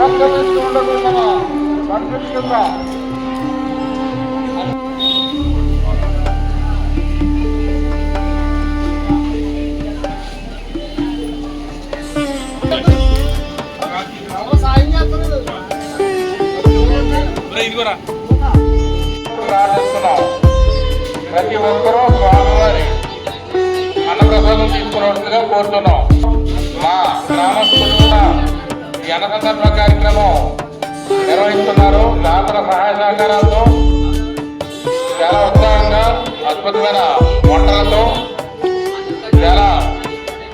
ఉండదు మన కనిపిస్తుందా ప్రార్థిస్తున్నాం ప్రతి ఒక్కరూ స్వామివారి అన్నప్రసాదం తీసుకున్నట్టుగా కోరుతున్నాం. మా గ్రామస్తులు ఈ అన్నసందర్భ కార్యక్రమం నిర్వహిస్తున్నారు. దాతల సహాయ సహకారాలతో చాలా ఉత్సాహంగా అద్భుతమైన వంటలతో చాలా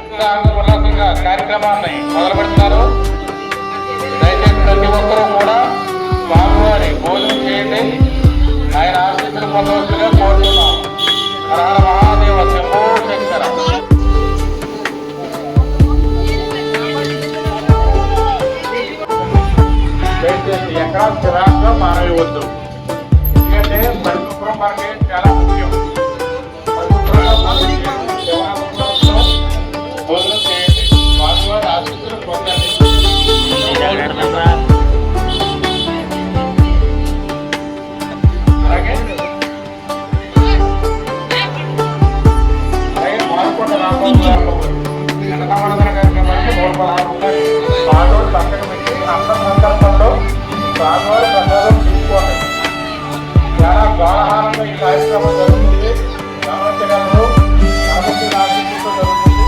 ఉత్సాహంగా ఉల్లాసంగా కార్యక్రమాన్ని మొదలు పెడుతున్నారు దయచేసి ప్రతి ఒక్కరూ కూడా స్వామివారి భోజనం చేయండి. ఆయన ఆశీస్సులు పొందవచ్చుగా కోరుతున్నాం. స్వామివారి ప్రసాదం తీసుకోండి. చాలా గాఢహారంగా ఈ కార్యక్రమం జరుగుతుంది. గమనించగలరు గణపతి ఆశీస్సులతో జరుగుతుంది.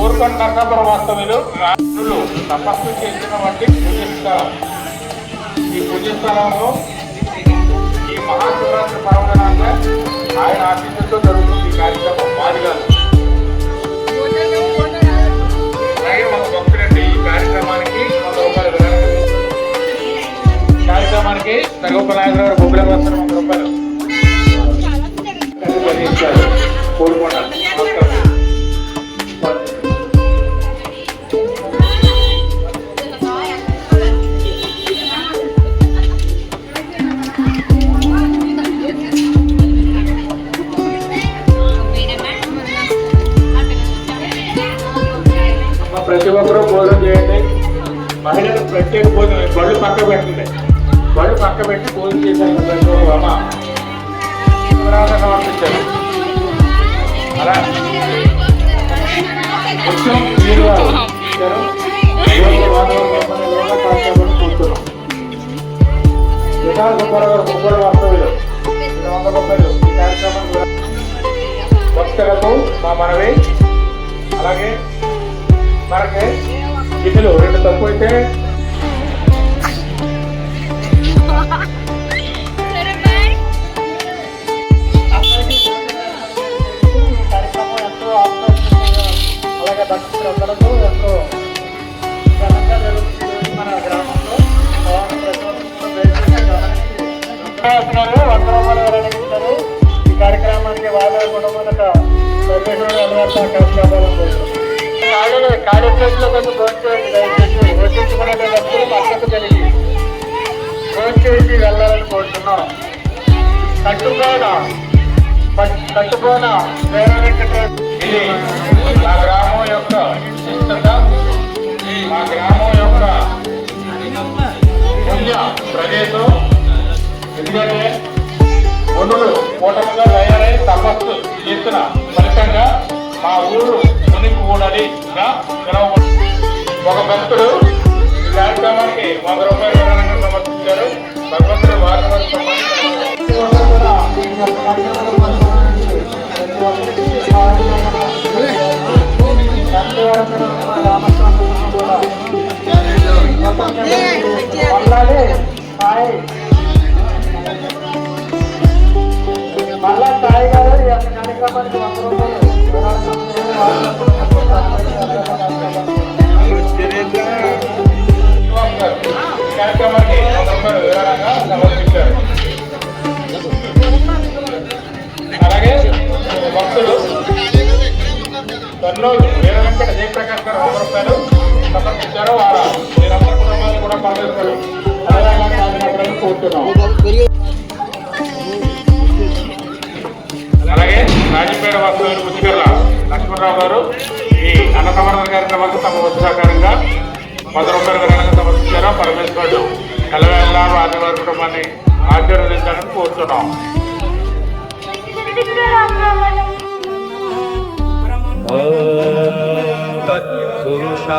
ఊరుకొండ నరసాపురం వాస్తవ్యులు రాజులు తపస్సు చేసిన వంటి పూజిస్తారు ఈ పూజిస్థలంలో ఈ మహాశివరాత్రి పర్వదినాన్ని ఆయన ఆశిస్తూ జరుగుతుంది ఈ కార్యక్రమం. మాదిగారు కార్యక్రమానికి గారు బొబ్బిల వస్తారు వంద రూపాయలు. ప్రతి ఒక్కరూ భోజనం చేయండి. మహిళలు ప్రత్యేక భోజనం బళ్ళు పక్క పెట్టండి. బళ్ళు పక్క పెట్టి పూజ చేశాను అమ్మ తర్వాత సమర్పించారు అలా. కొంచెం మీరు కూర్చున్నాం విశాల గొప్పలు గొప్పలు వాస్తవ్యులు వంద గొప్పలు ఈ భక్తులకు మా మనవి. అలాగే మనకి విధులు రెండు తప్పు అయితే వాళ్ళ కుటుంబాలకు సర్వేశ్వరుడు అలవాటు కాపాడాలని ఖాళీ ఖాళీ ప్లేస్లో కొంచెం భోంచేయండి దయచేసి వడ్డించుకునే భక్తులు మద్దతు కలిగి భోంచేసి వెళ్ళాలని కోరుతున్నాం కట్టుకోన కట్టుకోన ఇది మా గ్రామం యొక్క విశిష్టత. మా గ్రామం యొక్క పుణ్య ప్రదేశం. ఎందుకంటే మునులు కూటమిగా తపస్సు చేసిన ఫలితంగా మా ఊరు కూడలిగా పిలువబడుతుంది ఒక భక్తుడు ఈ కార్యక్రమానికి వంద రూపాయలు సమర్పించారు భగవంతుడు వారి వారి కార్యక్రమానికి వంద రూపాయలు సమర్పించారు అలాగే భక్తులు కర్నూలు వీర ప్రసాదరావు గారు ఈ అన్నసమర్థన కార్యక్రమానికి తమ ఉత్సాహకరంగా సహకారంగా పది సమర్పించారా పరమేశ్వరుడు ఎల్లవేళ్ళ ఆదివారి కుటుంబాన్ని ఆశీర్వదించాలని కోరుతున్నాం. పురుషా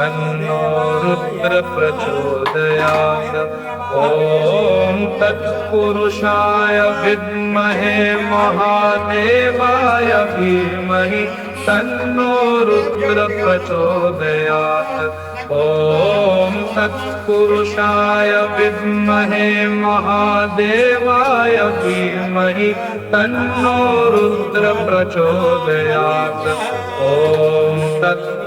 तन्नो रुद्र ॐ तत्पुरुषाय विद्महे महादेवाय धीमहि तन्नो रुद्र ॐ तत्पुरुषाय विद्महे महादेवाय धीमहि तन्नो रुद्र ॐ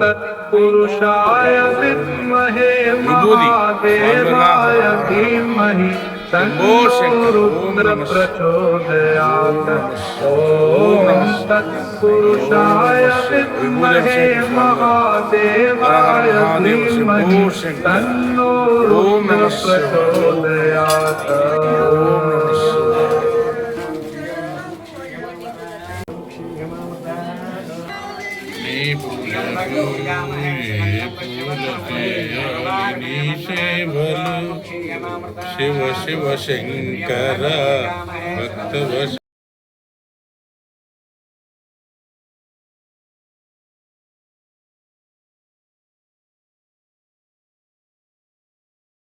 तत्पुरुषाय विद्महे महादेवाय धीमहि प्रचोदयात् ॐ तत्पुरुषाय विद्महे महादेवाय धीमहि तन्नो रुद्र प्रचोदयात् నీ పూజకు పూలు చేయాలి